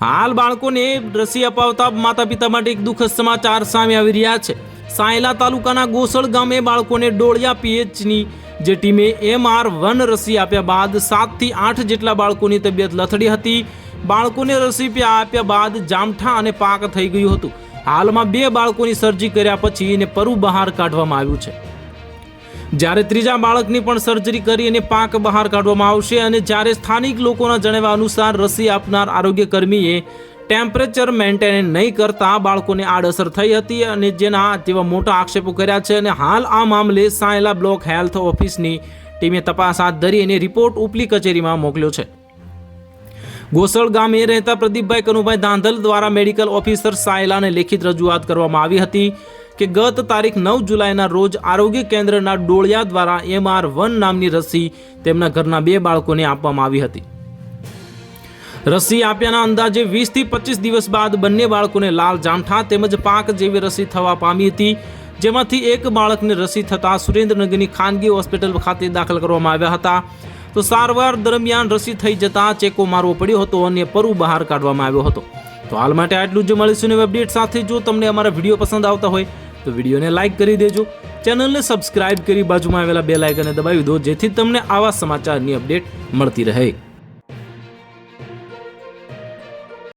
હાલ બાળકોને રસી અપાવતા માતા પિતા માટે એક દુઃખદ સમાચાર સામે આવી રહ્યા છે. સાયલા તાલુકાના ગોસળ ગામે બાળકોને ડોળિયા પીએચની જે ટીમે એમઆર વન રસી આપ્યા બાદ સાતથી આઠ જેટલા બાળકોની તબિયત લથડી હતી. બાળકોને રસી આપ્યા બાદ જામઠા અને પાક થઈ ગયું હતું. હાલમાં બે બાળકોની સર્જી કર્યા પછી એને પરુ બહાર કાઢવામાં આવ્યું છે. જ્યારે ત્રીજા બાળકની પણ સર્જરી કરી અને પાંખ બહાર કાઢવામાં આવશે અને જ્યારે સ્થાનિક લોકોના જણાવ્યા અનુસાર રસી આપનાર આરોગ્ય કર્મીએ ટેમ્પરેચર મેન્ટેન નહીં કરતા બાળકોને આડઅસર થઈ હતી અને જેના તેવા મોટા આક્ષેપો કર્યા છે અને હાલ આ મામલે સાયલા બ્લોક હેલ્થ ઓફિસની ટીમે તપાસ હાથ ધરી અને રિપોર્ટ ઉપલી કચેરીમાં મોકલ્યો છે. ગોસળ ગામે રહેતા પ્રદીપભાઈ કનુભાઈ ધાંધલ દ્વારા મેડિકલ ઓફિસર સાયલાને લેખિત રજૂઆત કરવામાં આવી હતી. કે ગત તારીખ નવ જુલાઈના રોજ આરોગ્ય કેન્દ્રના ડોળિયા દ્વારા એમઆર વન નામની રસી તેમના ઘરના બે બાળકોને આપવામાં આવી હતી. રસી આપ્યાના અંદાજે વીસથી પચીસ દિવસ બાદ બંને બાળકોને લાલ જામઠા તેમજ પાક જેવી રસી થવા પામી હતી, જેમાંથી એક બાળકને રસી થતાં સુરેન્દ્રનગરની ખાનગી હોસ્પિટલ ખાતે દાખલ કરવામાં આવ્યા હતા. તો સારવાર દરમિયાન રસી થઈ જતાં ચેકો મારવો પડ્યો હતો અને પરુ બહાર કાઢવામાં આવ્યો હતો. તો હાલ માટે આટલું જ મળીશું નવી અપડેટ સાથે. જો તમને અમારા વીડિયો પસંદ આવતા હોય તો વિડીયોને લાઇક કરી દેજો. ચેનલને સબસ્ક્રાઇબ કરી બાજુમાં આવેલા બે લાઇકને દબાવી દો, જેથી તમને આવા સમાચારની અપડેટ મળતી રહે.